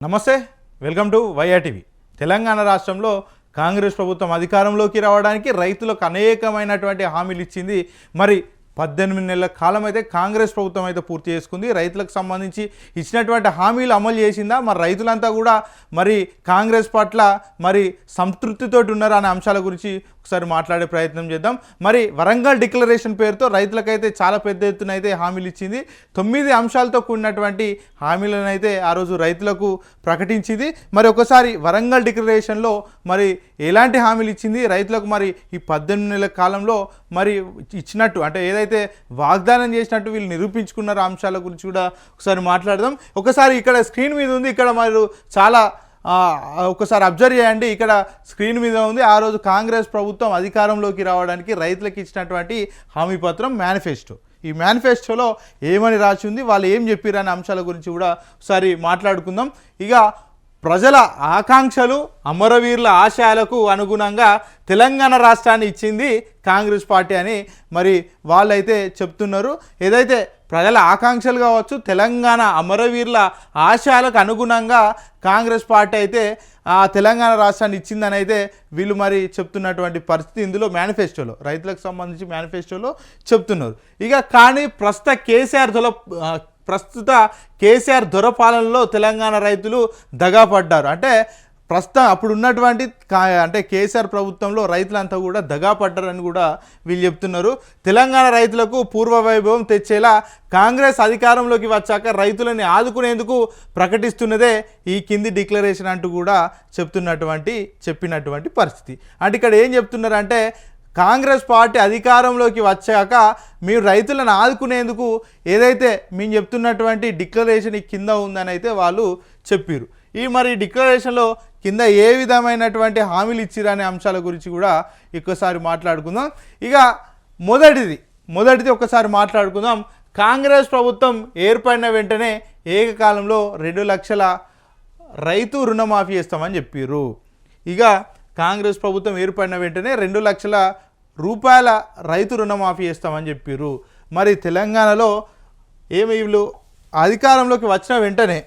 నమస్తే welcome to YRTV. Telangana రాష్ట్రంలో కాంగ్రెస్ ప్రభుత్వం అధికారంలోకి రావడానికి రైతులకు అనేకమైనటువంటి హామీలు ఇచ్చింది. మరి పద్దెనిమిది నెలల కాలం అయితే కాంగ్రెస్ ప్రభుత్వం అయితే పూర్తి చేసుకుంది. రైతులకు సంబంధించి ఇచ్చినటువంటి హామీలు అమలు చేసిందా? మరి రైతులంతా కూడా మరి కాంగ్రెస్ పట్ల మరి సంతృప్తితోటి ఉన్నారు అనే అంశాల గురించి ఒకసారి మాట్లాడే ప్రయత్నం చేద్దాం. మరి వరంగల్ డిక్లరేషన్ పేరుతో రైతులకైతే చాలా పెద్ద ఎత్తున అయితే హామీలు ఇచ్చింది. తొమ్మిది అంశాలతో కూడినటువంటి హామీలను అయితే ఆ రోజు రైతులకు ప్రకటించింది. మరి ఒకసారి వరంగల్ డిక్లరేషన్లో మరి ఎలాంటి హామీలు ఇచ్చింది? రైతులకు మరి ఈ పద్దెనిమిది నెలల కాలంలో మరి ఇచ్చినట్టు అంటే ఏదైతే వాగ్దానం చేసినట్టు వీళ్ళు నిరూపించుకున్నారో అంశాల గురించి కూడా ఒకసారి మాట్లాడదాం. ఒకసారి ఇక్కడ స్క్రీన్ మీద ఉంది. ఇక్కడ మీరు చాలా ఒకసారి అబ్జర్వ్ చేయండి. ఇక్కడ స్క్రీన్ మీద ఉంది. ఆ రోజు కాంగ్రెస్ ప్రభుత్వం అధికారంలోకి రావడానికి రైతులకు ఇచ్చినటువంటి హామీ పత్రం మేనిఫెస్టో. ఈ మేనిఫెస్టోలో ఏమని రాసి ఉంది? వాళ్ళు ఏం చెప్పారు అనే అంశాల గురించి కూడా ఒకసారి మాట్లాడుకుందాం. ఇక ప్రజల ఆకాంక్షలు అమరవీరుల ఆశయాలకు అనుగుణంగా తెలంగాణ రాష్ట్రాన్ని ఇచ్చింది కాంగ్రెస్ పార్టీ అని మరి వాళ్ళైతే చెప్తున్నారు. ఏదైతే ప్రజల ఆకాంక్షలు కావచ్చు తెలంగాణ అమరవీరుల ఆశయాలకు అనుగుణంగా కాంగ్రెస్ పార్టీ అయితే ఆ తెలంగాణ రాష్ట్రాన్ని ఇచ్చిందని అయితే వీళ్ళు మరి చెప్తున్నటువంటి పరిస్థితి ఇందులో మేనిఫెస్టోలో రైతులకు సంబంధించి మేనిఫెస్టోలో చెప్తున్నారు. ఇక కానీ ప్రస్తుత కేసీఆర్ తొల ప్రస్తుత కేసీఆర్ దొరపాలనలో తెలంగాణ రైతులు దగాపడ్డారు అంటే ప్రస్తుతం అప్పుడు ఉన్నటువంటి కా అంటే కేసీఆర్ ప్రభుత్వంలో రైతులంతా కూడా దగా పడ్డారని కూడా వీళ్ళు చెప్తున్నారు. తెలంగాణ రైతులకు పూర్వ వైభవం తెచ్చేలా కాంగ్రెస్ అధికారంలోకి వచ్చాక రైతులని ఆదుకునేందుకు ప్రకటిస్తున్నదే ఈ కింది డిక్లరేషన్ అంటూ కూడా చెప్తున్నటువంటి చెప్పినటువంటి పరిస్థితి. అంటే ఇక్కడ ఏం చెప్తున్నారంటే కాంగ్రెస్ పార్టీ అధికారంలోకి వచ్చాక మీరు రైతులను ఆదుకునేందుకు ఏదైతే మేము చెప్తున్నటువంటి డిక్లరేషన్ కింద ఉందని అయితే వాళ్ళు చెప్పారు ఈ మరి డిక్లరేషన్లో కింద ఏ విధమైనటువంటి హామీలు ఇచ్చిరనే అనే అంశాల గురించి కూడా ఎక్కువసారి మాట్లాడుకుందాం. ఇక మొదటిది మొదటిది ఒకసారి మాట్లాడుకుందాం. కాంగ్రెస్ ప్రభుత్వం ఏర్పడిన వెంటనే ఏకకాలంలో రెండు లక్షల రైతు రుణమాఫీ చేస్తామని చెప్పారు ఇక కాంగ్రెస్ ప్రభుత్వం ఏర్పడిన వెంటనే రెండు లక్షల రూపాయల రైతు రుణమాఫీ చేస్తామని చెప్పారు మరి తెలంగాణలో ఏమి వీళ్ళు అధికారంలోకి వచ్చిన వెంటనే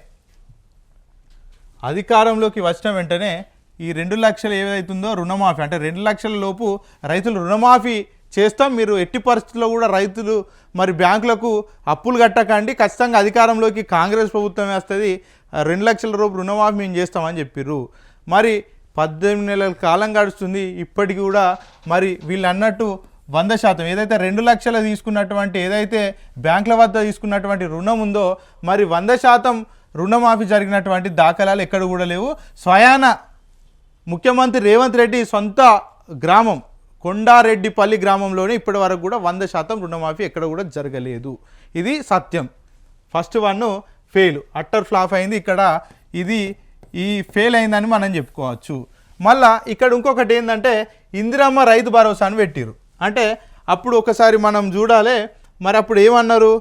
అధికారంలోకి వచ్చిన వెంటనే ఈ రెండు లక్షలు ఏదైతుందో రుణమాఫీ అంటే రెండు లక్షల లోపు రైతులు రుణమాఫీ చేస్తాం మీరు ఎట్టి పరిస్థితుల్లో కూడా రైతులు మరి బ్యాంకులకు అప్పులు కట్టకండి ఖచ్చితంగా అధికారంలోకి కాంగ్రెస్ ప్రభుత్వం వేస్తుంది రెండు లక్షల రూపు రుణమాఫీ మేము చేస్తామని చెప్పారు మరి పద్దెనిమిది నెలల కాలం గడుస్తుంది. ఇప్పటికి కూడా మరి వీళ్ళు అన్నట్టు వంద శాతం ఏదైతే రెండు లక్షలు తీసుకున్నటువంటి ఏదైతే బ్యాంకుల వద్ద తీసుకున్నటువంటి రుణం ఉందో మరి వంద శాతం రుణమాఫీ జరిగినటువంటి దాఖలాలు ఎక్కడ కూడా లేవు. స్వయాన ముఖ్యమంత్రి రేవంత్ రెడ్డి సొంత గ్రామం కొండారెడ్డిపల్లి గ్రామంలోనే ఇప్పటి వరకు కూడా వంద శాతం రుణమాఫీ ఎక్కడ కూడా జరగలేదు. ఇది సత్యం. First one fail. Utter flop అయింది. ఇక్కడ ఇది ఈ ఫెయిల్ అయిందని మనం చెప్పుకోవచ్చు. మళ్ళా ఇక్కడ ఇంకొకటి ఏంటంటే ఇందిరమ్మ రైతు భరోసా అని పెట్టిరు. అంటే అప్పుడు ఒకసారి మనం చూడాలి మరి అప్పుడు ఏమన్నారు?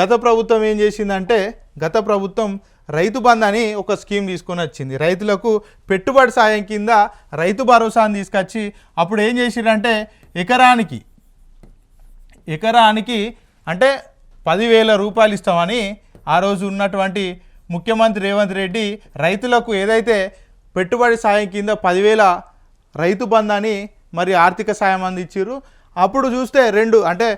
గత ప్రభుత్వం ఏం చేసిందంటే గత ప్రభుత్వం రైతు బంద్ అని ఒక స్కీమ్ తీసుకొని వచ్చింది. రైతులకు పెట్టుబడి సాయం కింద రైతు భరోసాని తీసుకొచ్చి అప్పుడు ఏం చేసిరంటే ఎకరానికి ఎకరానికి అంటే పదివేల రూపాయలు ఇస్తామని ఆ రోజు ఉన్నటువంటి ముఖ్యమంత్రి రేవంత్ రెడ్డి రైతులకు ఏదైతే పెట్టుబడి సాయం కింద పదివేల రైతు బంధాన్ని మరి ఆర్థిక సాయం అందించారు అప్పుడు చూస్తే రెండు అంటే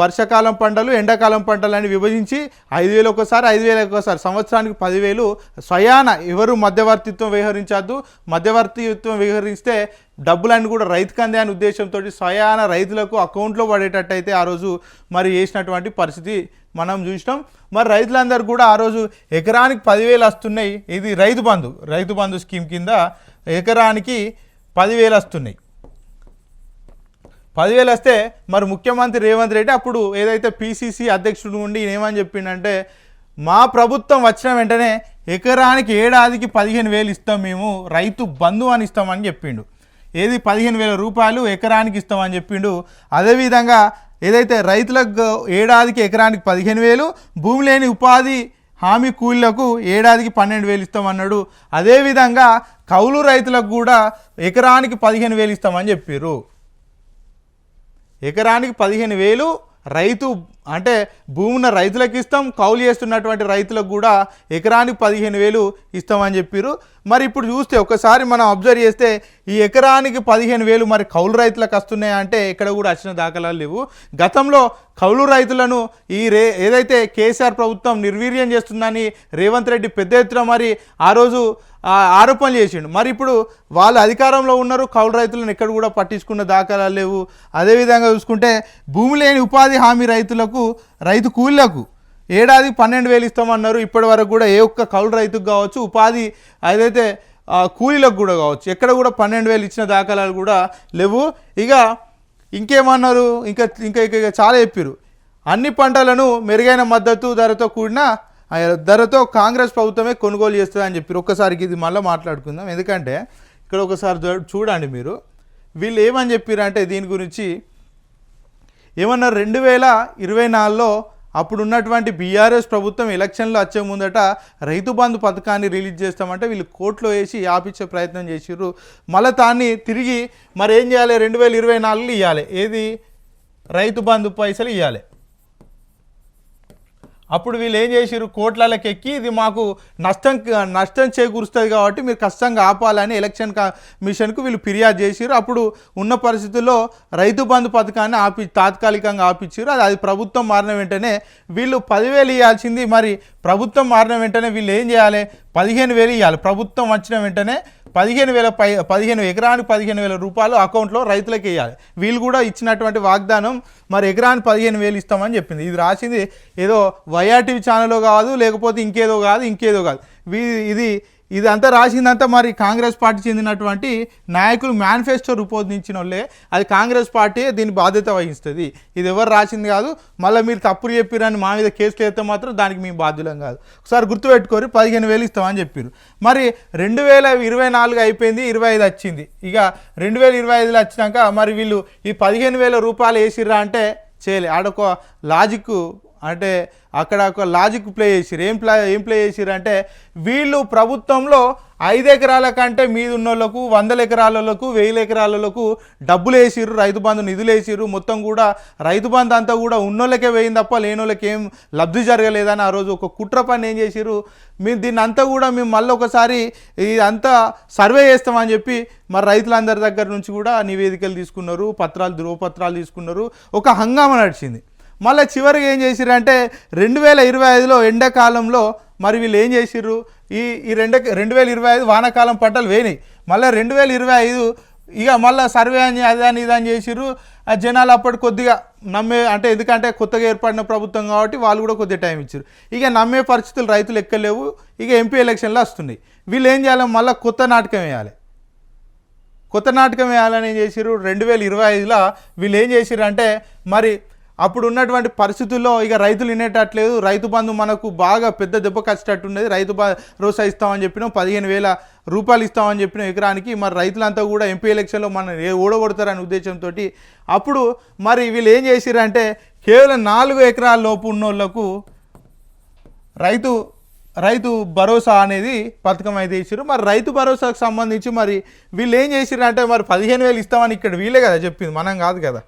వర్షాకాలం పంటలు ఎండాకాలం పంటలు అని విభజించి ఐదు వేలు ఒకసారి ఐదు వేలు ఒకసారి సంవత్సరానికి పదివేలు స్వయాన ఎవరు మధ్యవర్తిత్వం వ్యవహరించద్దు. మధ్యవర్తిత్వం వ్యవహరిస్తే డబ్బులన్నీ కూడా రైతుకు అందే అనే ఉద్దేశంతో స్వయాన రైతులకు అకౌంట్లో పడేటట్టు అయితే ఆ రోజు మరి వేసినటువంటి పరిస్థితి మనం చూసినాం. మరి రైతులందరూ కూడా ఆ రోజు ఎకరానికి పదివేలు వస్తున్నాయి. ఇది రైతు బంధు రైతు బంధు స్కీమ్ కింద ఎకరానికి పదివేలు వస్తున్నాయి. పదివేలు వస్తే మరి ముఖ్యమంత్రి రేవంత్ రెడ్డి అప్పుడు ఏదైతే పీసీసీ అధ్యక్షుడు ఉండి ఏమని చెప్పిండంటే మా ప్రభుత్వం వచ్చిన వెంటనే ఎకరానికి ఏడాదికి పదిహేను వేలు ఇస్తాం మేము రైతు బంధు అని ఇస్తామని చెప్పిండు. ఏది పదిహేను వేల రూపాయలు ఎకరానికి ఇస్తామని చెప్పిండు. అదేవిధంగా ఏదైతే రైతులకు ఏడాదికి ఎకరానికి పదిహేను వేలు భూమి లేని ఉపాధి హామీ కూలీలకు ఏడాదికి పన్నెండు వేలు ఇస్తామన్నాడు. అదేవిధంగా కౌలు రైతులకు కూడా ఎకరానికి పదిహేను వేలు ఇస్తామని చెప్పారు ఎకరానికి పదిహేను వేలు రైతు అంటే భూమున్న రైతులకు ఇస్తాం కౌలు చేస్తున్నటువంటి రైతులకు కూడా ఎకరానికి పదిహేను వేలు ఇస్తామని చెప్పారు మరి ఇప్పుడు చూస్తే ఒకసారి మనం అబ్జర్వ్ చేస్తే ఈ ఎకరానికి పదిహేను వేలు మరి కౌలు రైతులకు వస్తున్నాయా అంటే ఇక్కడ కూడా వచ్చిన దాఖలాలు లేవు. గతంలో కౌలు రైతులను ఈ రే ఏదైతే కేసీఆర్ ప్రభుత్వం నిర్వీర్యం చేస్తుందని రేవంత్ రెడ్డి పెద్ద ఎత్తున మరి ఆ రోజు ఆరోపణలు చేసిండు. మరి ఇప్పుడు వాళ్ళు అధికారంలో ఉన్నారు కౌలు రైతులను ఎక్కడ కూడా పట్టించుకున్న దాఖలాలు లేవు. అదేవిధంగా చూసుకుంటే భూమి లేని ఉపాధి హామీ రైతులకు రైతు కూలీలకు ఏడాది పన్నెండు వేలు ఇస్తామన్నారు. ఇప్పటి వరకు కూడా ఏ ఒక్క కౌలు రైతుకు కావచ్చు ఉపాధి ఏదైతే కూలీలకు కూడా కావచ్చు ఎక్కడ కూడా పన్నెండు వేలు ఇచ్చిన దాఖలాలు కూడా లేవు. ఇక ఇంకేమన్నారు? ఇంకా ఇంకా ఇంకా చాలా చెప్పారు అన్ని పంటలను మెరుగైన మద్దతు ధరతో కూడిన ధరతో కాంగ్రెస్ ప్రభుత్వమే కొనుగోలు చేస్తుంది అని చెప్పి ఒక్కసారికి ఇది మళ్ళీ మాట్లాడుకుందాం. ఎందుకంటే ఇక్కడ ఒకసారి చూడండి మీరు. వీళ్ళు ఏమని చెప్పారంటే దీని గురించి ఏమన్నా రెండు వేల ఇరవై నాలుగులో అప్పుడు ఉన్నటువంటి బీఆర్ఎస్ ప్రభుత్వం ఎలక్షన్లో వచ్చే ముందట రైతు బంధు పథకాన్ని రిలీజ్ చేస్తామంటే వీళ్ళు కోర్టులో వేసి ఆపించే ప్రయత్నం చేసిర్రు. మళ్ళీ దాన్ని తిరిగి మరి ఏం చేయాలి? రెండు వేల ఇరవై నాలుగులో ఇవ్వాలి ఏది? రైతు బంధు పైసలు ఇవ్వాలి అప్పుడు వీళ్ళు ఏం చేసిర్రు? కోట్లకి ఎక్కి ఇది మాకు నష్టం నష్టం చేకూరుస్తుంది కాబట్టి మీరు కష్టంగా ఆపాలని ఎలక్షన్ కమిషన్కు వీళ్ళు ఫిర్యాదు చేసిర్రు. అప్పుడు ఉన్న పరిస్థితుల్లో రైతు బంధు పథకాన్ని ఆపి తాత్కాలికంగా ఆపించారు అది అది ప్రభుత్వం మారిన వెంటనే వీళ్ళు పదివేలు ఇవ్వాల్సింది మరి ప్రభుత్వం మారిన వెంటనే వీళ్ళు ఏం చేయాలి? పదిహేను వేలు ఇవ్వాలి ప్రభుత్వం వచ్చిన వెంటనే పదిహేను వేల పై పదిహేను ఎకరానికి పదిహేను వేల రూపాయలు అకౌంట్లో రైతులకు వేయాలి వీళ్ళు కూడా ఇచ్చినటువంటి వాగ్దానం మరి ఎకరానికి పదిహేను వేలు ఇస్తామని చెప్పింది. ఇది రాసింది ఏదో వైఆర్టీవీ ఛానల్లో కాదు లేకపోతే ఇంకేదో కాదు ఇంకేదో కాదు. వీ- ఇది ఇదంతా రాసిందంతా మరి కాంగ్రెస్ పార్టీ చెందినటువంటి నాయకులు మేనిఫెస్టో రూపొందించిన వాళ్ళే. అది కాంగ్రెస్ పార్టీ దీని బాధ్యత వహిస్తుంది. ఇది ఎవరు రాసింది కాదు. మళ్ళీ మీరు తప్పులు చెప్పిరని మా మీద కేసులు వేస్తే మాత్రం దానికి మేము బాధ్యులం కాదు. ఒకసారి గుర్తుపెట్టుకోరు పదిహేను వేలు ఇస్తామని చెప్పారు మరి రెండు వేల ఇరవై నాలుగు అయిపోయింది ఇరవై ఐదు వచ్చింది. ఇక రెండు వేల ఇరవై ఐదులో వచ్చినాక మరి వీళ్ళు ఈ పదిహేను వేల రూపాయలు వేసిర్రా అంటే చేయలే. ఆడొక లాజిక్ అంటే అక్కడ ఒక లాజిక్ ప్లే చేసిరు ఏం ప్లే ఏం ప్లే చేసిరు అంటే వీళ్ళు ప్రభుత్వంలో ఐదు ఎకరాల కంటే మీద ఉన్నోళ్ళకు వందల ఎకరాలకు వెయ్యి ఎకరాలకు డబ్బులు వేసిరు రైతు బంధు నిధులు వేసిరు మొత్తం కూడా రైతు బంధు అంతా కూడా ఉన్నోళ్ళకే వేయింది తప్ప లేనోళ్ళకి ఏం లబ్ధి జరగలేదని ఆ రోజు ఒక కుట్ర పని ఏం చేసిరు మేము దీన్ని అంతా కూడా మేము మళ్ళీ ఒకసారి ఇదంతా సర్వే చేస్తామని చెప్పి మరి రైతులందరి దగ్గర నుంచి కూడా నివేదికలు తీసుకున్నారు. పత్రాలు ధృవపత్రాలు తీసుకున్నారు. ఒక హంగామా నడిచింది. మళ్ళీ చివరికి ఏం చేసిర్రు అంటే రెండు వేల ఇరవై ఐదులో ఎండాకాలంలో మరి వీళ్ళు ఏం చేసిర్రు? ఈ ఈ రెండు రెండు వేల ఇరవై ఐదు వానాకాలం పంటలు వేయినాయి. మళ్ళీ రెండు వేల ఇరవై ఐదు ఇక మళ్ళీ సర్వే అని అదని ఇదని చేసిర్రు. ఆ జనాలు అప్పటి కొద్దిగా నమ్మే అంటే ఎందుకంటే కొత్తగా ఏర్పడిన ప్రభుత్వం కాబట్టి వాళ్ళు కూడా కొద్దిగా టైం ఇచ్చారు ఇక నమ్మే పరిస్థితులు రైతులు ఎక్కలేవు. ఇక ఎంపీ ఎలక్షన్లు వస్తున్నాయి. వీళ్ళు ఏం చేయాలి? మళ్ళీ కొత్త నాటకం వేయాలి. కొత్త నాటకం వేయాలని ఏం చేసిర్రు? రెండు వేల ఇరవై ఐదులో వీళ్ళు ఏం చేసిర్రు అంటే మరి అప్పుడు ఉన్నటువంటి పరిస్థితుల్లో ఇక రైతులు వినేటట్లేదు. రైతు బంధు మనకు బాగా పెద్ద దెబ్బ కచ్చేటట్టున్నది రైతు భరోసా ఇస్తామని చెప్పినాం. పదిహేను వేల రూపాయలు ఇస్తామని చెప్పిన ఎకరానికి. మరి రైతులంతా కూడా ఎంపీ ఎలక్షన్లో మన ఏ ఓడగొడతారనే ఉద్దేశంతో అప్పుడు మరి వీళ్ళు ఏం చేసిర్రు కేవలం నాలుగు ఎకరాల లోపు ఉన్నోళ్ళకు రైతు రైతు భరోసా అనేది పథకం అయితే ఇచ్చారు మరి రైతు భరోసాకు సంబంధించి మరి వీళ్ళు ఏం చేసిర్రు అంటే మరి పదిహేను వేలు ఇస్తామని ఇక్కడ వీళ్ళే కదా చెప్పింది. మనం కాదు కదా.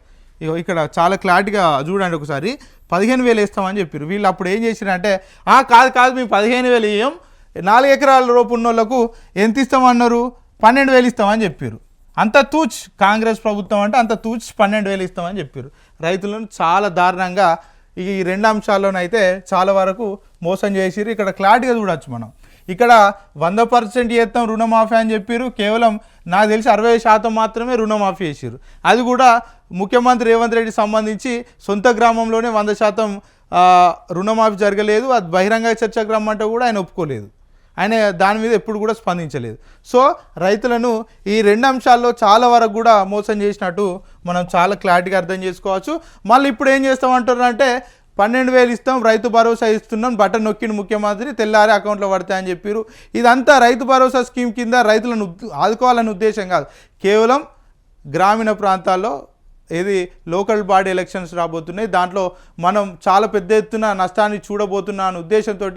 ఇక్కడ చాలా క్లారిటీగా చూడండి ఒకసారి. పదిహేను వేలు ఇస్తామని చెప్పారు వీళ్ళు అప్పుడు ఏం చేసిర్రు అంటే "ఆ, కాదు కాదు మేము పదిహేను వేలు ఇవ్వం నాలుగు ఎకరాల రూపు ఉన్న వాళ్ళకు ఎంత ఇస్తామన్నారు? పన్నెండు వేలు ఇస్తామని చెప్పారు అంత తూచ్ కాంగ్రెస్ ప్రభుత్వం అంటే అంత తూచ్ పన్నెండు వేలు ఇస్తామని చెప్పారు రైతులను చాలా దారుణంగా ఈ రెండు అంశాల్లోనైతే చాలా వరకు మోసం చేసిరు ఇక్కడ క్లారిటీగా చూడొచ్చు మనం. ఇక్కడ వంద పర్సెంట్ చేస్తాం రుణమాఫీ అని చెప్పారు కేవలం నాకు తెలిసి అరవై శాతం మాత్రమే రుణమాఫీ చేసారు అది కూడా ముఖ్యమంత్రి రేవంత్ రెడ్డి సంబంధించి సొంత గ్రామంలోనే వంద శాతం రుణమాఫీ జరగలేదు. అది బహిరంగ చర్చకు రమ్మంటే కూడా ఆయన ఒప్పుకోలేదు. ఆయన దాని మీద ఎప్పుడు కూడా స్పందించలేదు. సో రైతులను ఈ రెండు అంశాల్లో చాలా వరకు కూడా మోసం చేసినట్టు మనం చాలా క్లారిటీగా అర్థం చేసుకోవచ్చు. మళ్ళీ ఇప్పుడు ఏం చేస్తామంటారు అంటే పన్నెండు వేలు ఇస్తాం రైతు భరోసా ఇస్తున్నాం బటన్ నొక్కిన ముఖ్యమంత్రి తెల్లారి అకౌంట్లో పడతాయని చెప్పారు ఇదంతా రైతు భరోసా స్కీమ్ కింద రైతులను ఆదుకోవాలనే ఉద్దేశం కాదు. కేవలం గ్రామీణ ప్రాంతాల్లో ఏది లోకల్ బాడీ ఎలక్షన్స్ రాబోతున్నాయి. దాంట్లో మనం చాలా పెద్ద ఎత్తున నష్టాన్ని చూడబోతున్నా అనే ఉద్దేశంతో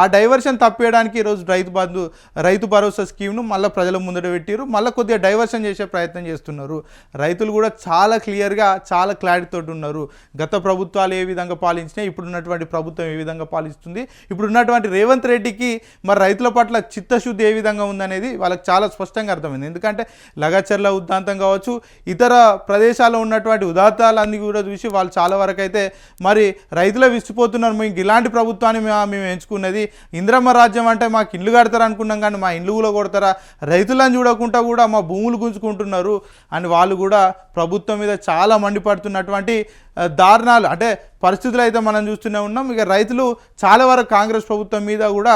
ఆ డైవర్షన్ తప్పేయడానికి ఈరోజు రైతు బంధు రైతు భరోసా స్కీమ్ను మళ్ళీ ప్రజల ముందర పెట్టారు మళ్ళీ కొద్దిగా డైవర్షన్ చేసే ప్రయత్నం చేస్తున్నారు. రైతులు కూడా చాలా క్లియర్గా చాలా క్లారిటీతో ఉన్నారు. గత ప్రభుత్వాలు ఏ విధంగా పాలించినాయి ఇప్పుడు ఉన్నటువంటి ప్రభుత్వం ఏ విధంగా పాలిస్తుంది ఇప్పుడు ఉన్నటువంటి రేవంత్ రెడ్డికి మరి రైతుల పట్ల చిత్తశుద్ధి ఏ విధంగా ఉందనేది వాళ్ళకి చాలా స్పష్టంగా అర్థమైంది. ఎందుకంటే లగచర్ల ఉద్దాంతం కావచ్చు ఇతర ప్రదేశాల్లో ఉన్నటువంటి ఉదాత్తాలన్నీ కూడా చూసి వాళ్ళు చాలా వరకు అయితే మరి రైతులే విసిపోతున్నారు. మేము ఇలాంటి ప్రభుత్వాన్ని మేము ఎంచుకున్నది ఇంద్రమ్మ రాజ్యం అంటే మాకు ఇల్లు కడతారు అనుకున్నాం కానీ మా ఇల్లు కూడా కొడతారా? రైతులను చూడకుండా కూడా మా భూములు గుంజుకుంటున్నారు అని వాళ్ళు కూడా ప్రభుత్వం మీద చాలా మండిపడుతున్నటువంటి దారుణాలు. అంటే పరిస్థితులు అయితే మనం చూస్తూనే ఉన్నాం. ఇక రైతులు చాలా వరకు కాంగ్రెస్ ప్రభుత్వం మీద కూడా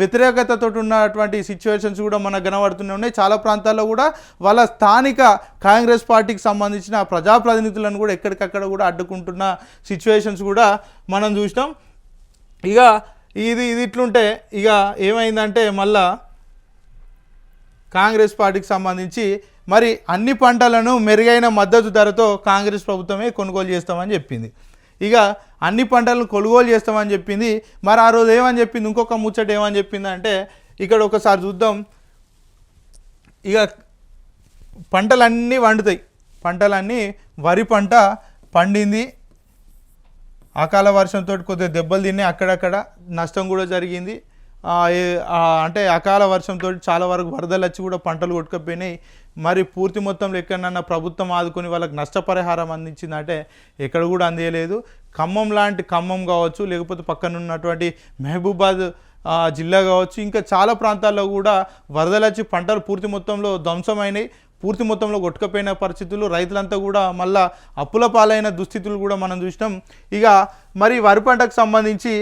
వ్యతిరేకతతో ఉన్నటువంటి సిచ్యువేషన్స్ కూడా మనకు కనబడుతూనే ఉన్నాయి. చాలా ప్రాంతాల్లో కూడా వాళ్ళ స్థానిక కాంగ్రెస్ పార్టీకి సంబంధించిన ప్రజాప్రతినిధులను కూడా ఎక్కడికక్కడ కూడా అడ్డుకుంటున్న సిచ్యువేషన్స్ కూడా మనం చూసినాం. ఇక ఇది ఇది ఇట్లుంటే ఇక ఏమైందంటే మళ్ళా కాంగ్రెస్ పార్టీకి సంబంధించి మరి అన్ని పంటలను మెరుగైన మద్దతు ధరతో కాంగ్రెస్ ప్రభుత్వమే కొనుగోలు చేస్తామని చెప్పింది. ఇక అన్ని పంటలను కొనుగోలు చేస్తామని చెప్పింది. మరి ఆ రోజు ఏమని చెప్పింది? ఇంకొక ముచ్చట ఏమని చెప్పింది అంటే ఇక్కడ ఒకసారి చూద్దాం. ఇక పంటలన్నీ వండుతాయి. పంటలన్నీ వరి పంట పండింది. అకాల వర్షంతో కొద్దిగా దెబ్బలు తిన్నాయి అక్కడక్కడ నష్టం కూడా జరిగింది. అంటే అకాల వర్షంతో చాలా వరకు వరదలు వచ్చి కూడా పంటలు కొట్టుకపోయినాయి. మరి పూర్తి మొత్తంలో ఎక్కడన్నా ప్రభుత్వం ఆదుకొని వాళ్ళకి నష్టపరిహారం అందించిందంటే ఎక్కడ కూడా అందేయలేదు. ఖమ్మం లాంటి ఖమ్మం కావచ్చు లేకపోతే పక్కన ఉన్నటువంటి మహబూబాద్ జిల్లా కావచ్చు ఇంకా చాలా ప్రాంతాల్లో కూడా వరదలు వచ్చి పంటలు పూర్తి మొత్తంలో ధ్వంసమైనాయి. పూర్తి మొత్తంలో కొట్టుకపోయిన పరిస్థితులు రైతులంతా కూడా మళ్ళా అప్పుల పాలైన దుస్థితులు కూడా మనం చూసినాం. ఇక మరి వరి పంటకు సంబంధించి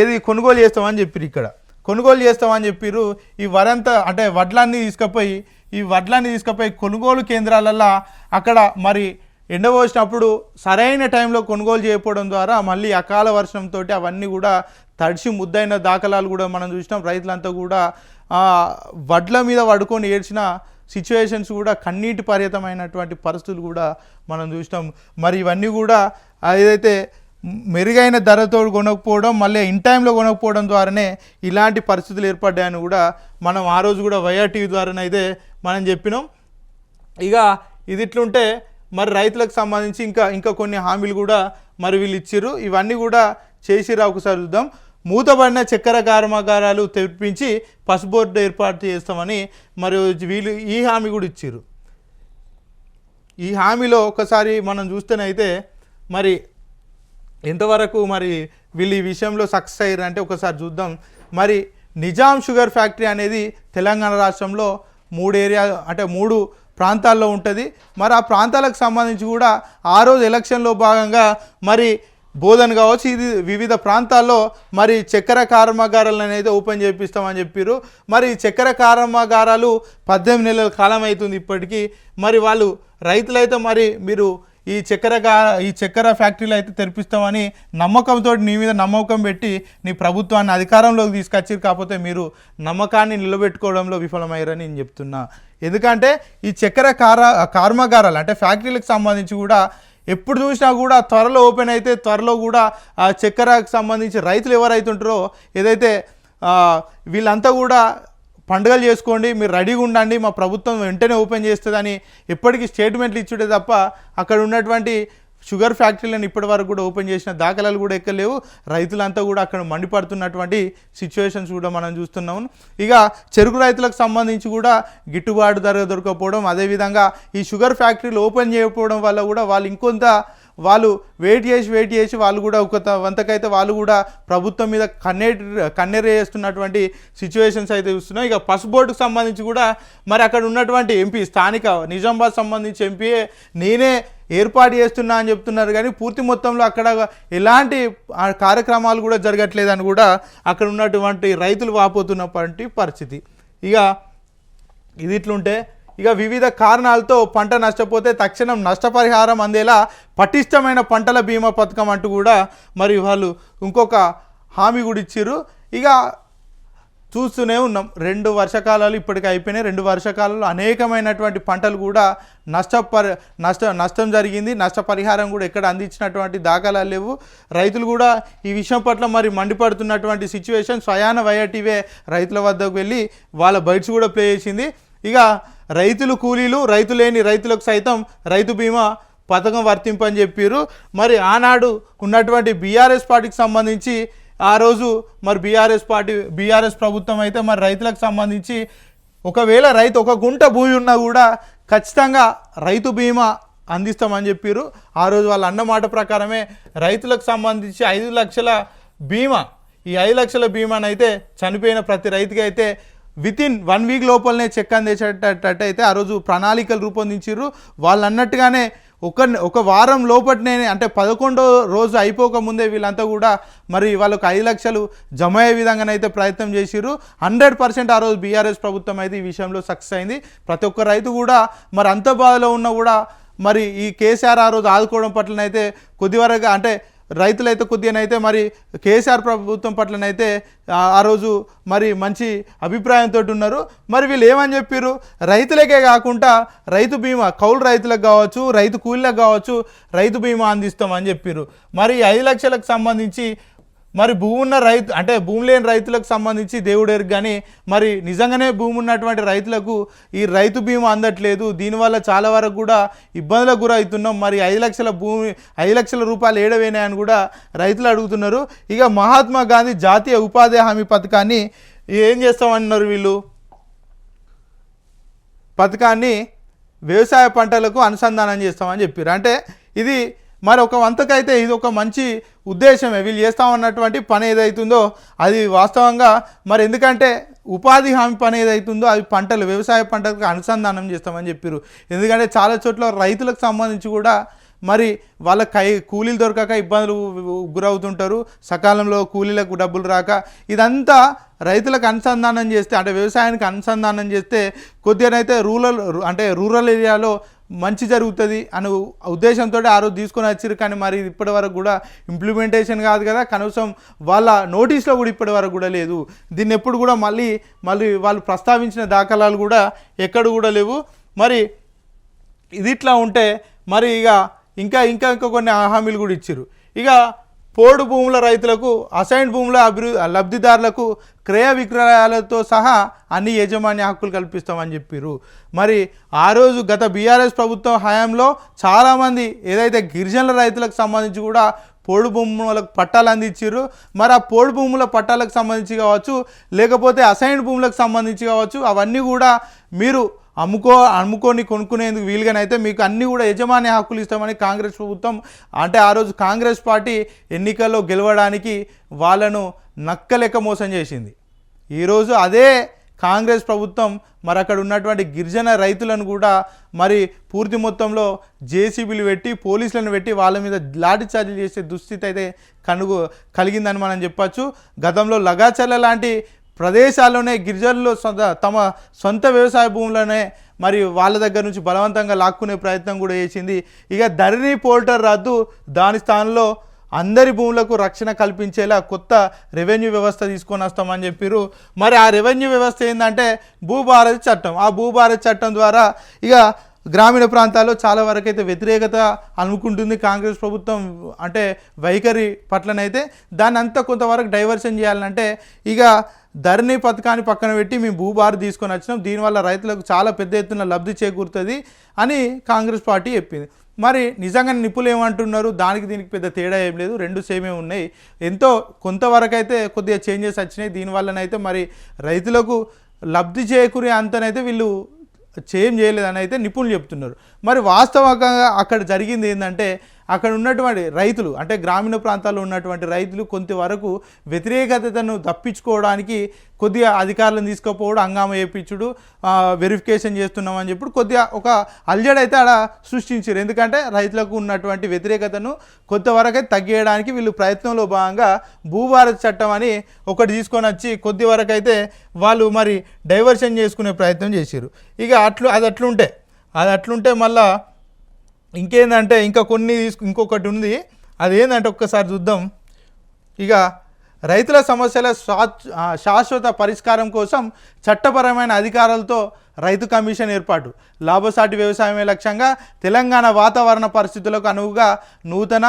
ఏది కొనుగోలు చేస్తామని చెప్పారు ఇక్కడ. కొనుగోలు చేస్తామని చెప్పారు ఈ వరంతా అంటే వడ్లన్నీ తీసుకుపోయి ఈ వడ్లన్నీ తీసుకుపోయి కొనుగోలు కేంద్రాలల్లో అక్కడ మరి ఎండబోసినప్పుడు సరైన టైంలో కొనుగోలు చేయకపోవడం ద్వారా మళ్ళీ అకాల వర్షంతో అవన్నీ కూడా తడిసి ముద్దైన దాఖలాలు కూడా మనం చూసినాం. రైతులంతా కూడా వడ్ల మీద పడుకొని ఏడ్చిన సిచ్యువేషన్స్ కూడా కన్నీటి పర్యతమైనటువంటి పరిస్థితులు కూడా మనం చూసినాం. మరి ఇవన్నీ కూడా ఏదైతే మెరుగైన ధరతో కొనకపోవడం మళ్ళీ ఇన్ టైంలో కొనకపోవడం ద్వారానే ఇలాంటి పరిస్థితులు ఏర్పడ్డాయని కూడా మనం ఆ రోజు కూడా వైఆర్ టీవీ ద్వారానైతే మనం చెప్పినాం. ఇక ఇది ఇట్లుంటే మరి రైతులకు సంబంధించి ఇంకా ఇంకా కొన్ని హామీలు కూడా మరి వీళ్ళు ఇచ్చారు ఇవన్నీ కూడా చేసిరా ఒకసారి చూద్దాం. మూతబడిన చక్కెర కర్మాగారాలు తెప్పించి పసుబోర్డు ఏర్పాటు చేస్తామని మరి వీళ్ళు ఈ హామీ కూడా ఇచ్చారు ఈ హామీలో ఒకసారి మనం చూస్తేనైతే మరి ఎంతవరకు మరి వీళ్ళు ఈ విషయంలో సక్సెస్ అయ్యారు అంటే ఒకసారి చూద్దాం. మరి నిజాం షుగర్ ఫ్యాక్టరీ అనేది తెలంగాణ రాష్ట్రంలో మూడు ఏరియా అంటే మూడు ప్రాంతాల్లో ఉంటుంది. మరి ఆ ప్రాంతాలకు సంబంధించి కూడా ఆ రోజు ఎలక్షన్లో భాగంగా మరి బోధన కావచ్చు ఇది వివిధ ప్రాంతాల్లో మరి చక్కెర కర్మాగారాలను అనేది ఓపెన్ చేపిస్తామని చెప్పారు మరి చక్కెర కర్మాగారాలు పద్దెనిమిది నెలల కాలం అవుతుంది ఇప్పటికీ. మరి వాళ్ళు రైతులైతే మరి మీరు ఈ చక్కెర ఈ చక్కెర ఫ్యాక్టరీలు అయితే తెరిపిస్తామని నమ్మకంతో నీ మీద నమ్మకం పెట్టి నీ ప్రభుత్వాన్ని అధికారంలోకి తీసుకొచ్చారు. కాకపోతే మీరు నమ్మకాన్ని నిలబెట్టుకోవడంలో విఫలమయ్యారని నేను చెప్తున్నా. ఎందుకంటే ఈ చక్కెర కార కర్మాగారాలు అంటే ఫ్యాక్టరీలకు సంబంధించి కూడా ఎప్పుడు చూసినా కూడా త్వరలో ఓపెన్ అయితే త్వరలో కూడా ఆ చక్కెరకు సంబంధించి రైతులు ఎవరైతే ఉంటారో ఏదైతే వీళ్ళంతా కూడా పండుగలు చేసుకోండి మీరు రెడీగా ఉండండి మా ప్రభుత్వం వెంటనే ఓపెన్ చేస్తుందని ఎప్పటికీ స్టేట్మెంట్లు ఇచ్చుడే తప్ప అక్కడ ఉన్నటువంటి షుగర్ ఫ్యాక్టరీలను ఇప్పటి వరకు కూడా ఓపెన్ చేసిన దాఖలాలు కూడా ఎక్కలేవు రైతులంతా కూడా అక్కడ మండిపడుతున్నటువంటి సిచ్యువేషన్స్ కూడా మనం చూస్తున్నాం. ఇక చెరుకు రైతులకు సంబంధించి కూడా గిట్టుబాటు ధర దొరకకపోవడం అదేవిధంగా ఈ షుగర్ ఫ్యాక్టరీలు ఓపెన్ చేయకపోవడం వల్ల కూడా వాళ్ళు ఇంకొంత వాళ్ళు వెయిట్ చేసి వెయిట్ చేసి వాళ్ళు కూడా ఒక వంతకైతే వాళ్ళు కూడా ప్రభుత్వం మీద కన్నేటి కన్నెర చేస్తున్నటువంటి సిచ్యువేషన్స్ అయితే చూస్తున్నాం ఇక పసు బోర్డుకు సంబంధించి కూడా మరి అక్కడ ఉన్నటువంటి ఎంపీ స్థానిక నిజామాబాద్ సంబంధించి ఎంపీ నేనే ఏర్పాటు చేస్తున్నా అని చెప్తున్నారు. కానీ పూర్తి మొత్తంలో అక్కడ ఎలాంటి ఆ కార్యక్రమాలు కూడా జరగట్లేదని కూడా అక్కడ ఉన్నటువంటి రైతులు వాపోతున్నటువంటి పరిస్థితి. ఇక ఇది ఇట్లుంటే ఇక వివిధ కారణాలతో పంట నష్టపోతే తక్షణం నష్టపరిహారం అందేలా పటిష్టమైన పంటల బీమా పథకం అంటూ కూడా మరి వాళ్ళు ఇంకొక హామీ కూడా ఇచ్చిర్రు. ఇక చూస్తూనే ఉన్నాం. రెండు వర్షకాలాలు ఇప్పటికీ అయిపోయినాయి. రెండు వర్షకాలంలో అనేకమైనటువంటి పంటలు కూడా నష్టపరి నష్ట నష్టం జరిగింది. నష్టపరిహారం కూడా ఎక్కడ అందించినటువంటి దాఖలాలు లేవు. రైతులు కూడా ఈ విషయం పట్ల మరి మండిపడుతున్నటువంటి సిచ్యువేషన్ స్వయాన వైఆర్టీవే రైతుల వద్దకు వెళ్ళి వాళ్ళ బైట్స్ కూడా ప్లే చేసింది. ఇక రైతులు కూలీలు రైతు లేని రైతులకు సైతం రైతు బీమా పథకం వర్తింపని చెప్పారు మరి ఆనాడు ఉన్నటువంటి బీఆర్ఎస్ పార్టీకి సంబంధించి ఆ రోజు మరి బీఆర్ఎస్ పార్టీ బీఆర్ఎస్ ప్రభుత్వం అయితే మరి రైతులకు సంబంధించి ఒకవేళ రైతు ఒక గుంట భూమి ఉన్నా కూడా ఖచ్చితంగా రైతు బీమా అందిస్తామని చెప్పారు ఆ రోజు వాళ్ళ అన్నమాట ప్రకారమే రైతులకు సంబంధించి ఐదు లక్షల బీమా ఈ ఐదు లక్షల బీమానైతే చనిపోయిన ప్రతి రైతుకి అయితే విత్ ఇన్ వన్ వీక్ లోపలనే చెక్ అందేసేటట్టు అయితే ఆ రోజు ప్రణాళికలు రూపొందించారు వాళ్ళు అన్నట్టుగానే ఒక ఒక వారం లోపటినే అంటే పదకొండో రోజు అయిపోక ముందే వీళ్ళంతా కూడా మరి వాళ్ళకు ఐదు లక్షలు జమ అయ్యే విధంగానైతే ప్రయత్నం చేసిర్రు. హండ్రెడ్ పర్సెంట్ ఆ రోజు బీఆర్ఎస్ ప్రభుత్వం అయితే ఈ విషయంలో సక్సెస్ అయింది. ప్రతి ఒక్క రైతు కూడా మరి అంత బాధలో ఉన్నా కూడా మరి ఈ కేసీఆర్ ఆ రోజు ఆదుకోవడం పట్లనైతే కొద్దివరగా అంటే రైతులైతే కొద్దిగానైతే మరి కేసీఆర్ ప్రభుత్వం పట్లనైతే ఆ- రోజు మరి మంచి అభిప్రాయంతో ఉన్నారు. మరి వీళ్ళు ఏమని చెప్పారు రైతులకే కాకుండా రైతు బీమా కౌలు రైతులకు కావచ్చు రైతు కూలీలకు కావచ్చు రైతు బీమా అందిస్తామని చెప్పారు మరి ఐదు లక్షలకు సంబంధించి మరి భూమి ఉన్న రైతు అంటే భూమి లేని రైతులకు సంబంధించి దేవుడేరు కానీ మరి నిజంగానే భూమి ఉన్నటువంటి రైతులకు ఈ రైతు బీమా అందట్లేదు. దీనివల్ల చాలా వరకు కూడా ఇబ్బందులకు గురవుతున్నాం. మరి ఐదు లక్షల భూమి ఐదు లక్షల రూపాయలు ఏడవేనాయని కూడా రైతులు అడుగుతున్నారు. ఇక మహాత్మా గాంధీ జాతీయ ఉపాధి హామీ పథకాన్ని ఏం చేస్తామన్నారు వీళ్ళు? పథకాన్ని వ్యవసాయ పంటలకు అనుసంధానం చేస్తామని చెప్పారు అంటే ఇది మరి ఒక వంతకైతే ఇది ఒక మంచి ఉద్దేశమే. వీళ్ళు చేస్తామన్నటువంటి పని ఏదైతుందో అది వాస్తవంగా మరి ఎందుకంటే ఉపాధి హామీ పని ఏదైతుందో అవి పంటలు వ్యవసాయ పంటలకు అనుసంధానం చేస్తామని చెప్పారు ఎందుకంటే చాలా చోట్ల రైతులకు సంబంధించి కూడా మరి వాళ్ళ కై కూలీలు దొరకక ఇబ్బందులు గురవుతుంటారు. సకాలంలో కూలీలకు డబ్బులు రాక ఇదంతా రైతులకు అనుసంధానం చేస్తే అంటే వ్యవసాయానికి అనుసంధానం చేస్తే కొద్దిగానైతే రూరల్ అంటే రూరల్ ఏరియాలో మంచి జరుగుతుంది అనే ఉద్దేశంతో ఆ రోజు తీసుకొని వచ్చారు కానీ మరి ఇప్పటి వరకు కూడా ఇంప్లిమెంటేషన్ కాదు కదా. కనీసం వాళ్ళ నోటీస్లో కూడా ఇప్పటి వరకు కూడా లేదు. దీన్ని ఎప్పుడు కూడా మళ్ళీ మళ్ళీ వాళ్ళు ప్రస్తావించిన దాఖలాలు కూడా ఎక్కడ కూడా లేవు. మరి ఇది ఇట్లా ఉంటే మరి ఇక ఇంకా ఇంకా ఇంకా కొన్ని హామీలు కూడా ఇచ్చారు ఇక పోడు భూముల రైతులకు అసైన్ భూముల అభివృ లబ్ధిదారులకు క్రయ విక్రయాలతో సహా అన్ని యాజమాన్య హక్కులు కల్పిస్తామని చెప్పారు మరి ఆ రోజు గత బీఆర్ఎస్ ప్రభుత్వం హయాంలో చాలామంది ఏదైతే గిరిజనుల రైతులకు సంబంధించి కూడా పోడు భూములకు పట్టాలు అందించారు మరి ఆ పోడు భూముల పట్టాలకు సంబంధించి కావచ్చు లేకపోతే అసైన్ భూములకు సంబంధించి కావచ్చు అవన్నీ కూడా మీరు అమ్ముకో అమ్ముకొని కొనుక్కునేందుకు వీలుగానైతే మీకు అన్నీ కూడా యజమాని హక్కులు ఇస్తామని కాంగ్రెస్ ప్రభుత్వం అంటే ఆ రోజు కాంగ్రెస్ పార్టీ ఎన్నికల్లో గెలవడానికి వాళ్ళను నక్కలెక్క మోసం చేసింది. ఈరోజు అదే కాంగ్రెస్ ప్రభుత్వం మరి అక్కడ ఉన్నటువంటి గిరిజన రైతులను కూడా మరి పూర్తి మొత్తంలో జేసీబీలు పెట్టి పోలీసులను పెట్టి వాళ్ళ మీద లాఠీ చార్జీలు చేసే దుస్థితి అయితే కనుగో కలిగిందని మనం చెప్పచ్చు. గతంలో లగాచర్ల లాంటి ప్రదేశాల్లోనే గిరిజనులు సొంత తమ సొంత వ్యవసాయ భూములనే మరి వాళ్ళ దగ్గర నుంచి బలవంతంగా లాక్కునే ప్రయత్నం కూడా చేసింది. ఇక ధరణి పోల్టర్ రద్దు దాని స్థానంలో అందరి భూములకు రక్షణ కల్పించేలా కొత్త రెవెన్యూ వ్యవస్థ తీసుకొని వస్తామని చెప్పారు మరి ఆ రెవెన్యూ వ్యవస్థ ఏంటంటే భూభారతి చట్టం. ఆ భూభారతి చట్టం ద్వారా ఇక గ్రామీణ ప్రాంతాల్లో చాలా వరకు అయితే వ్యతిరేకత అనుకుంటుంది కాంగ్రెస్ ప్రభుత్వం అంటే వైఖరి పట్లనైతే దాన్ని అంతా కొంతవరకు డైవర్షన్ చేయాలంటే ఇక ధరణి పథకాన్ని పక్కన పెట్టి మేము భూభారతి తీసుకొని వచ్చినాం. దీనివల్ల రైతులకు చాలా పెద్ద ఎత్తున లబ్ధి చేకూరుతుంది అని కాంగ్రెస్ పార్టీ చెప్పింది. మరి నిజంగా నిపుణులు ఏమంటున్నారు? దానికి దీనికి పెద్ద తేడా ఏం లేదు. రెండు సేమే ఉన్నాయి. ఎంతో కొంతవరకైతే కొద్దిగా చేంజెస్ వచ్చినాయి. దీనివల్లనైతే మరి రైతులకు లబ్ధి చేకూరే అంతనైతే వీళ్ళు చేంజ్ చేయలేదని అయితే నిపుణులు చెప్తున్నారు. మరి వాస్తవంగా అక్కడ జరిగింది ఏంటంటే అక్కడ ఉన్నటువంటి రైతులు అంటే గ్రామీణ ప్రాంతాల్లో ఉన్నటువంటి రైతులు కొంతవరకు వ్యతిరేకతను తప్పించుకోవడానికి కొద్దిగా అధికారులను తీసుకుపోవడం హంగామ చేయించుడు వెరిఫికేషన్ చేస్తున్నామని చెప్పి కొద్దిగా ఒక అల్జడి అయితే ఆడ సృష్టించారు. ఎందుకంటే రైతులకు ఉన్నటువంటి వ్యతిరేకతను కొంతవరకు అయితే వీళ్ళు ప్రయత్నంలో భాగంగా భూభారత్ చట్టం అని ఒకటి తీసుకొని వచ్చి కొద్ది వరకు అయితే వాళ్ళు మరి డైవర్షన్ చేసుకునే ప్రయత్నం చేశారు. ఇక అట్లు అది అట్లుంటే అది అట్లుంటే మళ్ళీ ఇంకేందంటే ఇంకా కొన్ని ఇంకొకటి ఉంది. అది ఏంటంటే ఒక్కసారి చూద్దాం. ఇక రైతుల సమస్యల శా- శాశ్వత పరిష్కారం కోసం చట్టపరమైన అధికారాలతో రైతు కమిషన్ ఏర్పాటు. లాభసాటి వ్యవసాయమే లక్ష్యంగా తెలంగాణ వాతావరణ పరిస్థితులకు అనువుగా నూతన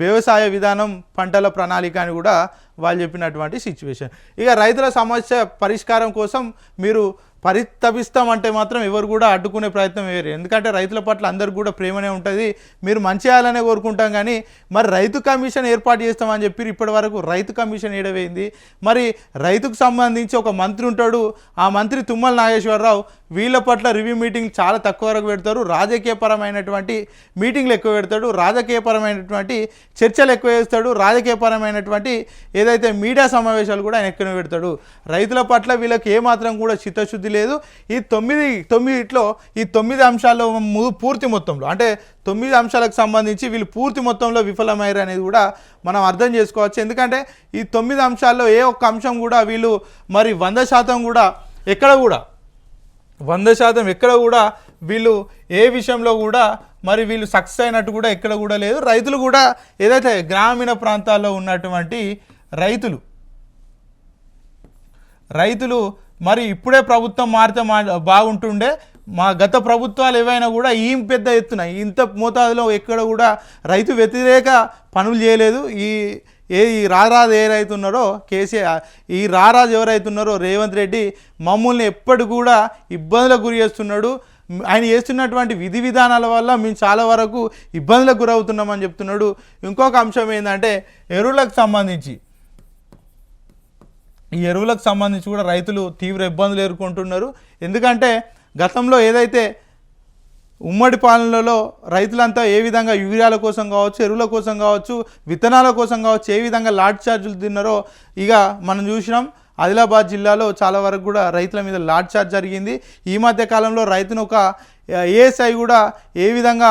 వ్యవసాయ విధానం పంటల ప్రణాళిక అని కూడా వాళ్ళు చెప్పినటువంటి సిచ్యువేషన్ ఇక రైతుల సమస్య పరిష్కారం కోసం మీరు పరితపిస్తామంటే మాత్రం ఎవరు కూడా అడ్డుకునే ప్రయత్నం వేయరు ఎందుకంటే రైతుల పట్ల అందరికి కూడా ప్రేమనే ఉంటుంది. మీరు మంచి చేయాలనే కోరుకుంటాం కానీ మరి రైతు కమిషన్ ఏర్పాటు చేస్తామని చెప్పి ఇప్పటి వరకు రైతు కమిషన్ ఏడవేయింది మరి రైతుకు సంబంధించి ఒక మంత్రి ఉంటాడు. ఆ మంత్రి తుమ్మల నాగేశ్వరరావు వీళ్ళ పట్ల రివ్యూ మీటింగ్ చాలా తక్కువ వరకు పెడతారు. రాజకీయపరమైనటువంటి మీటింగ్లు ఎక్కువ పెడతాడు. రాజకీయపరమైనటువంటి చర్చలు ఎక్కువ చేస్తాడు. రాజకీయపరమైనటువంటి ఏదైతే మీడియా సమావేశాలు కూడా ఆయన ఎక్కువ పెడతాడు. రైతుల పట్ల వీళ్ళకి ఏమాత్రం కూడా చిత్తశుద్ధి లేదు. ఈ తొమ్మిది తొమ్మిదిట్లో ఈ తొమ్మిది అంశాల్లో ము- పూర్తి మొత్తంలో అంటే తొమ్మిది అంశాలకు సంబంధించి వీళ్ళు పూర్తి మొత్తంలో విఫలమయ్యారు అనేది కూడా మనం అర్థం చేసుకోవచ్చు. ఎందుకంటే ఈ తొమ్మిది అంశాల్లో ఏ ఒక్క అంశం కూడా వీళ్ళు మరి వంద శాతం కూడా ఎక్కడ కూడా వంద శాతం ఎక్కడ కూడా వీళ్ళు ఏ విషయంలో కూడా మరి వీళ్ళు సక్సెస్ అయినట్టు కూడా ఎక్కడ కూడా లేదు. రైతులు కూడా ఏదైతే గ్రామీణ ప్రాంతాల్లో ఉన్నటువంటి రైతులు రైతులు మరి ఇప్పుడే ప్రభుత్వం మారితే మా బాగుంటుండే. మా గత ప్రభుత్వాలు ఏవైనా కూడా ఈ పెద్ద ఎత్తున ఇంత మోతాదులో ఎక్కడ కూడా రైతు వ్యతిరేక పనులు చేయలేదు. ఈ ఏ ఈ రారాజు ఏరైతున్నారో ఉన్నారో కేసీఆర్ ఈ రారాజు ఎవరైతున్నారో రేవంత్ రెడ్డి మమ్మల్ని ఎప్పటి కూడా ఇబ్బందులకు గురి చేస్తున్నాడు. ఆయన చేస్తున్నటువంటి విధి విధానాల వల్ల మేము చాలా వరకు ఇబ్బందులకు గురవుతున్నామని చెప్తున్నాడు. ఇంకొక అంశం ఏంటంటే ఎరువులకు సంబంధించి. ఈ ఎరువులకు సంబంధించి కూడా రైతులు తీవ్ర ఇబ్బందులు ఎదుర్కొంటున్నారు. ఎందుకంటే గతంలో ఏదైతే ఉమ్మడి పాలనలో రైతులంతా ఏ విధంగా యూరియాల కోసం కావచ్చు ఎరువుల కోసం కావచ్చు విత్తనాల కోసం కావచ్చు ఏ విధంగా లాడ్ ఛార్జీలు తిన్నారో ఇక మనం చూసినాం. ఆదిలాబాద్ జిల్లాలో చాలా వరకు కూడా రైతుల మీద లాడ్ ఛార్జ్ జరిగింది. ఈ మధ్య కాలంలో రైతును ఒక ఏఎస్ఐ కూడా ఏ విధంగా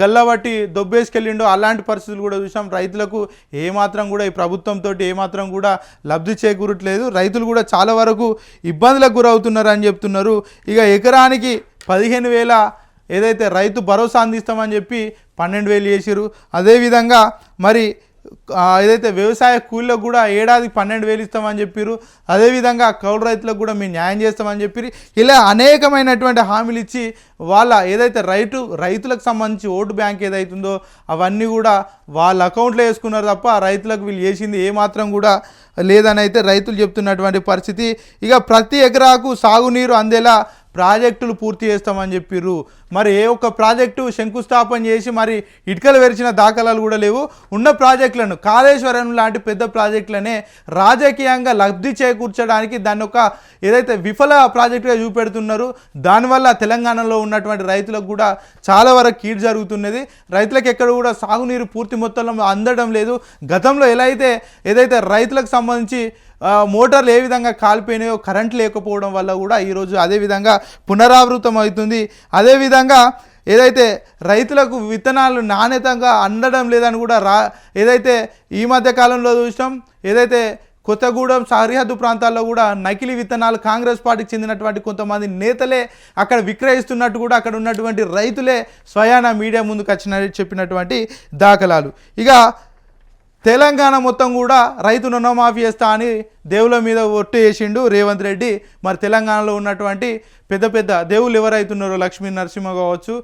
గల్లబట్టి దొబ్బేసుకెళ్ళిండో అలాంటి పరిస్థితులు కూడా చూసాం రైతులకు ఏమాత్రం కూడా ఈ ప్రభుత్వంతో ఏమాత్రం కూడా లబ్ధి చేకూరట్లేదు. రైతులు కూడా చాలా వరకు ఇబ్బందులకు గురవుతున్నారు అని చెప్తున్నారు. ఇక ఎకరానికి పదిహేను వేల ఏదైతే రైతు భరోసా అందిస్తామని చెప్పి పన్నెండు వేలు చేసిరు అదేవిధంగా మరి ఏదైతే వ్యవసాయ కూలీలకు కూడా ఏడాదికి పన్నెండు వేలు ఇస్తామని చెప్పారు అదేవిధంగా కౌలు రైతులకు కూడా మేము న్యాయం చేస్తామని చెప్పి ఇలా అనేకమైనటువంటి హామీలు ఇచ్చి వాళ్ళ ఏదైతే రైతు రైతులకు సంబంధించి ఓటు బ్యాంక్ ఏదైతుందో అవన్నీ కూడా వాళ్ళ అకౌంట్లో వేసుకున్నారు తప్ప రైతులకు వీళ్ళు చేసింది ఏమాత్రం కూడా లేదని అయితే రైతులు చెప్తున్నటువంటి పరిస్థితి. ఇక ప్రతి ఎకరాకు సాగునీరు అందేలా ప్రాజెక్టులు పూర్తి చేస్తామని చెప్పిర్రు. మరి ఏ ఒక్క ప్రాజెక్టు శంకుస్థాపన చేసి మరి ఇటుకలు వెరిచిన దాఖలాలు కూడా లేవు. ఉన్న ప్రాజెక్టులను కాళేశ్వరం లాంటి పెద్ద ప్రాజెక్టులనే రాజకీయంగా లబ్ధి చేకూర్చడానికి దాన్ని ఒక ఏదైతే విఫల ప్రాజెక్టుగా చూపెడుతున్నారు దానివల్ల తెలంగాణలో ఉన్నటువంటి రైతులకు కూడా చాలా వరకు కీడు జరుగుతున్నది. రైతులకు ఎక్కడ కూడా సాగునీరు పూర్తి మొత్తంలో అందడం లేదు. గతంలో ఎలా అయితే ఏదైతే రైతులకు సంబంధించి మోటార్లు ఏ విధంగా కాలిపోయినాయో కరెంట్ లేకపోవడం వల్ల కూడా ఈరోజు అదే విధంగా పునరావృతం అవుతుంది. అదేవిధంగా ఏదైతే రైతులకు విత్తనాలు నాణ్యతగా అందడం లేదని కూడా రా ఏదైతే ఈ మధ్య కాలంలో చూసినాం ఏదైతే కొత్తగూడెం సరిహద్దు ప్రాంతాల్లో కూడా నకిలీ విత్తనాలు కాంగ్రెస్ పార్టీకి చెందినటువంటి కొంతమంది నేతలే అక్కడ విక్రయిస్తున్నట్టు కూడా అక్కడ ఉన్నటువంటి రైతులే స్వయాన మీడియా ముందుకు వచ్చిన చెప్పినటువంటి దాఖలాలు. ఇక తెలంగాణ మొత్తం కూడా రైతు రుణమాఫీ చేస్తా అని దేవుల మీద ఒట్టు వేసిండు రేవంత్ రెడ్డి. మరి తెలంగాణలో ఉన్నటువంటి పెద్ద పెద్ద దేవుళ్ళు ఎవరైతున్నారో లక్ష్మీ నరసింహ కావచ్చు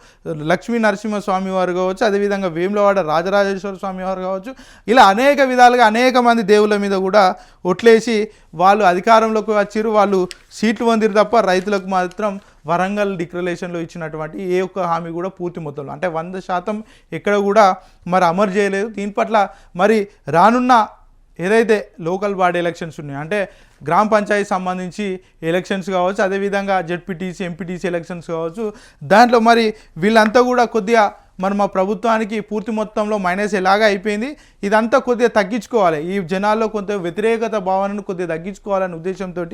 లక్ష్మీ నరసింహ స్వామి వారు కావచ్చు అదేవిధంగా వేములవాడ రాజరాజేశ్వర స్వామి వారు కావచ్చు ఇలా అనేక విధాలుగా అనేక మంది దేవుళ్ళ మీద కూడా ఒట్లేసి వాళ్ళు అధికారంలోకి వచ్చిర్రు. వాళ్ళు సీట్లు పొందిరు తప్ప రైతులకు మాత్రం వరంగల్ డిక్లరేషన్లో ఇచ్చినటువంటి ఏ ఒక్క హామీ కూడా పూర్తి మొత్తంలో అంటే వంద శాతం ఎక్కడ కూడా మరి అమలు చేయలేదు. దీని పట్ల మరి రానున్న ఏదైతే లోకల్ బాడీ ఎలక్షన్స్ ఉన్నాయో అంటే గ్రామ పంచాయతీ సంబంధించి ఎలక్షన్స్ కావచ్చు అదేవిధంగా జెడ్పీటీసీ ఎంపీటీసీ ఎలక్షన్స్ కావచ్చు దాంట్లో మరి వీళ్ళంతా కూడా కొద్దిగా మరి మా ప్రభుత్వానికి పూర్తి మొత్తంలో మైనస్ ఎలాగా అయిపోయింది ఇదంతా కొద్దిగా తగ్గించుకోవాలి. ఈ జనాల్లో కొంత వ్యతిరేకత భావనను కొద్దిగా తగ్గించుకోవాలనే ఉద్దేశంతో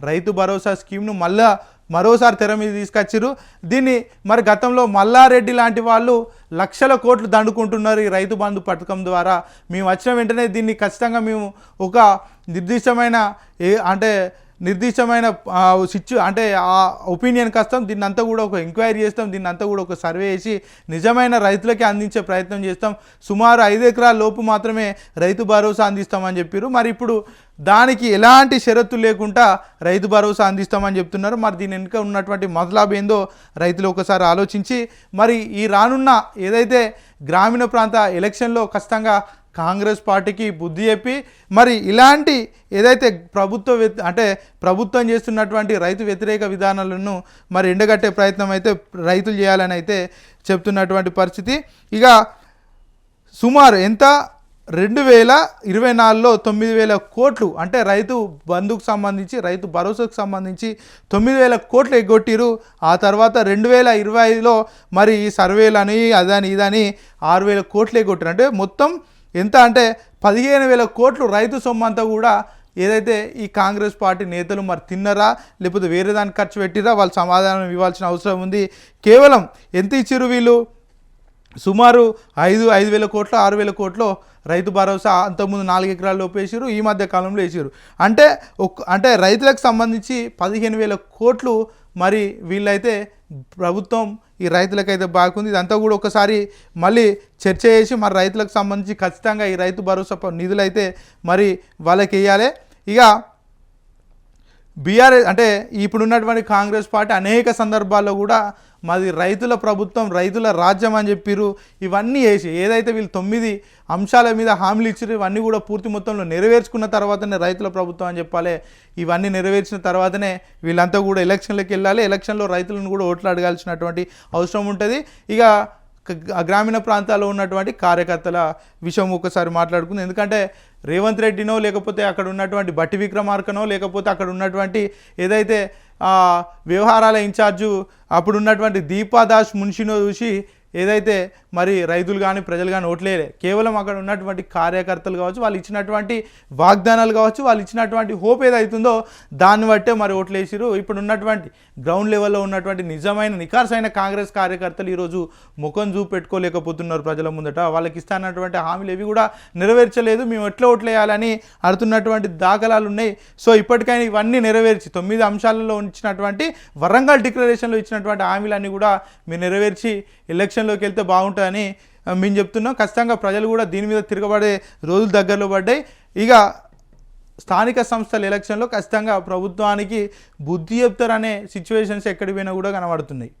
రైతు భరోసా స్కీమ్ను మళ్ళా మరోసారి తెర మీద తీసుకొచ్చారు దీన్ని మరి గతంలో మల్లారెడ్డి లాంటి వాళ్ళు లక్షల కోట్లు దండుకుంటున్నారు ఈ రైతు బంధు పథకం ద్వారా. మేము వచ్చిన వెంటనే దీన్ని ఖచ్చితంగా మేము ఒక నిర్దిష్టమైన ఏ అంటే నిర్దిష్టమైన సిచ్చు అంటే ఆ ఒపీనియన్ కష్టం దీన్ని అంతా కూడా ఒక ఎంక్వైరీ చేస్తాం దీన్ని అంతా కూడా ఒక సర్వే చేసి నిజమైన రైతులకే అందించే ప్రయత్నం చేస్తాం. సుమారు ఐదు ఎకరాల లోపు మాత్రమే రైతు భరోసా అందిస్తామని చెప్పారు మరి ఇప్పుడు దానికి ఎలాంటి షరతులు లేకుండా రైతు భరోసా అందిస్తామని చెప్తున్నారు. మరి దీని వెనుక ఉన్నటువంటి మొదలాభ ఏందో రైతులు ఒకసారి ఆలోచించి మరి ఈ రానున్న ఏదైతే గ్రామీణ ప్రాంత ఎలక్షన్లో ఖచ్చితంగా కాంగ్రెస్ పార్టీకి బుద్ధి చెప్పి మరి ఇలాంటి ఏదైతే ప్రభుత్వ వ్యతి అంటే ప్రభుత్వం చేస్తున్నటువంటి రైతు వ్యతిరేక విధానాలను మరి ఎండగట్టే ప్రయత్నం అయితే రైతులు చేయాలని అయితే చెప్తున్నటువంటి పరిస్థితి. ఇక సుమారు ఎంత? రెండు వేల ఇరవై నాలుగులో తొమ్మిది వేల కోట్లు అంటే రైతు బంధుకు సంబంధించి రైతు భరోసాకు సంబంధించి తొమ్మిది వేల కోట్లు ఎగ్గొట్టిరు. ఆ తర్వాత రెండు వేల ఇరవై ఐదులో మరి ఈ సర్వేలని అదని ఇదని ఆరు వేల కోట్లు ఎగ్గొట్టారు. అంటే మొత్తం ఎంత అంటే పదిహేను వేల కోట్లు రైతు సొమ్ము అంతా కూడా ఏదైతే ఈ కాంగ్రెస్ పార్టీ నేతలు మరి తిన్నరా లేకపోతే వేరే దానికి ఖర్చు పెట్టిరా వాళ్ళు సమాధానం ఇవ్వాల్సిన అవసరం ఉంది. కేవలం ఎంత ఇచ్చిరు వీళ్ళు? సుమారు ఐదు ఐదు వేల కోట్లు ఆరు వేల కోట్లు రైతు భరోసా అంతకుముందు నాలుగు ఎకరాలు లోపు వేసారు ఈ మధ్య కాలంలో వేసారు అంటే ఒక్ అంటే రైతులకు సంబంధించి పదిహేను వేల కోట్లు మరి వీళ్ళైతే ప్రభుత్వం ఈ రైతులకైతే బాగుంది. ఇదంతా కూడా ఒకసారి మళ్ళీ చర్చ చేసి మరి రైతులకు సంబంధించి ఖచ్చితంగా ఈ రైతు భరోసా నిధులైతే మరి వాళ్ళకి వేయాలి ఇక బీఆర్ఎస్ అంటే ఇప్పుడు ఉన్నటువంటి కాంగ్రెస్ పార్టీ అనేక సందర్భాల్లో కూడా మాది రైతుల ప్రభుత్వం రైతుల రాజ్యం అని చెప్పిర్రు. ఇవన్నీ వేసి ఏదైతే వీళ్ళు తొమ్మిది అంశాల మీద హామీలు ఇచ్చారు ఇవన్నీ కూడా పూర్తి మొత్తంలో నెరవేర్చుకున్న తర్వాతనే రైతుల ప్రభుత్వం అని చెప్పాలి. ఇవన్నీ నెరవేర్చిన తర్వాతనే వీళ్ళంతా కూడా ఎలక్షన్లకు వెళ్ళాలి. ఎలక్షన్లో రైతులను కూడా ఓట్లు అడగాల్సినటువంటి అవసరం ఉంటుంది. ఇక గ్రామీణ ప్రాంతాల్లో ఉన్నటువంటి కార్యకర్తల విషయం ఒకసారి మాట్లాడుకుంది. ఎందుకంటే రేవంత్ రెడ్డినో లేకపోతే అక్కడ ఉన్నటువంటి బట్టి విక్రమార్కనో లేకపోతే అక్కడ ఉన్నటువంటి ఏదైతే వ్యవహారాల ఇన్ఛార్జు అప్పుడు ఉన్నటువంటి దీపాదాస్ మున్షినో చూసి ఏదైతే మరి రైతులు కానీ ప్రజలు కానీ ఓట్లేలే కేవలం అక్కడ ఉన్నటువంటి కార్యకర్తలు కావచ్చు వాళ్ళు ఇచ్చినటువంటి వాగ్దానాలు కావచ్చు వాళ్ళు ఇచ్చినటువంటి హోప్ ఏదైతుందో దాన్ని బట్టే మరి ఓట్లేసిరు ఇప్పుడు ఉన్నటువంటి గ్రౌండ్ లెవెల్లో ఉన్నటువంటి నిజమైన నికార్సైన కాంగ్రెస్ కార్యకర్తలు ఈరోజు ముఖం చూపెట్టుకోలేకపోతున్నారు ప్రజల ముందట. వాళ్ళకి ఇస్తానటువంటి హామీలు ఏవి కూడా నెరవేర్చలేదు. మేము ఎట్లా ఓట్లేయాలని అడుతున్నటువంటి దాఖలాలు ఉన్నాయి. సో ఇప్పటికైనా ఇవన్నీ నెరవేర్చి తొమ్మిది అంశాలలో ఇచ్చినటువంటి వరంగల్ డిక్లరేషన్లో ఇచ్చినటువంటి హామీలన్నీ కూడా మీరు నెరవేర్చి ఎలక్షన్లోకి వెళ్తే బాగుంటుందని మేము చెప్తున్నాం. ఖచ్చితంగా ప్రజలు కూడా దీని మీద తిరగబడే రోజులు దగ్గరలో పడ్డాయి. ఇక స్థానిక సంస్థల ఎలక్షన్లో ఖచ్చితంగా ప్రభుత్వానికి బుద్ధి చెప్తారనే సిచ్యువేషన్స్ ఎక్కడికి పోయినా కూడా కనబడుతున్నాయి.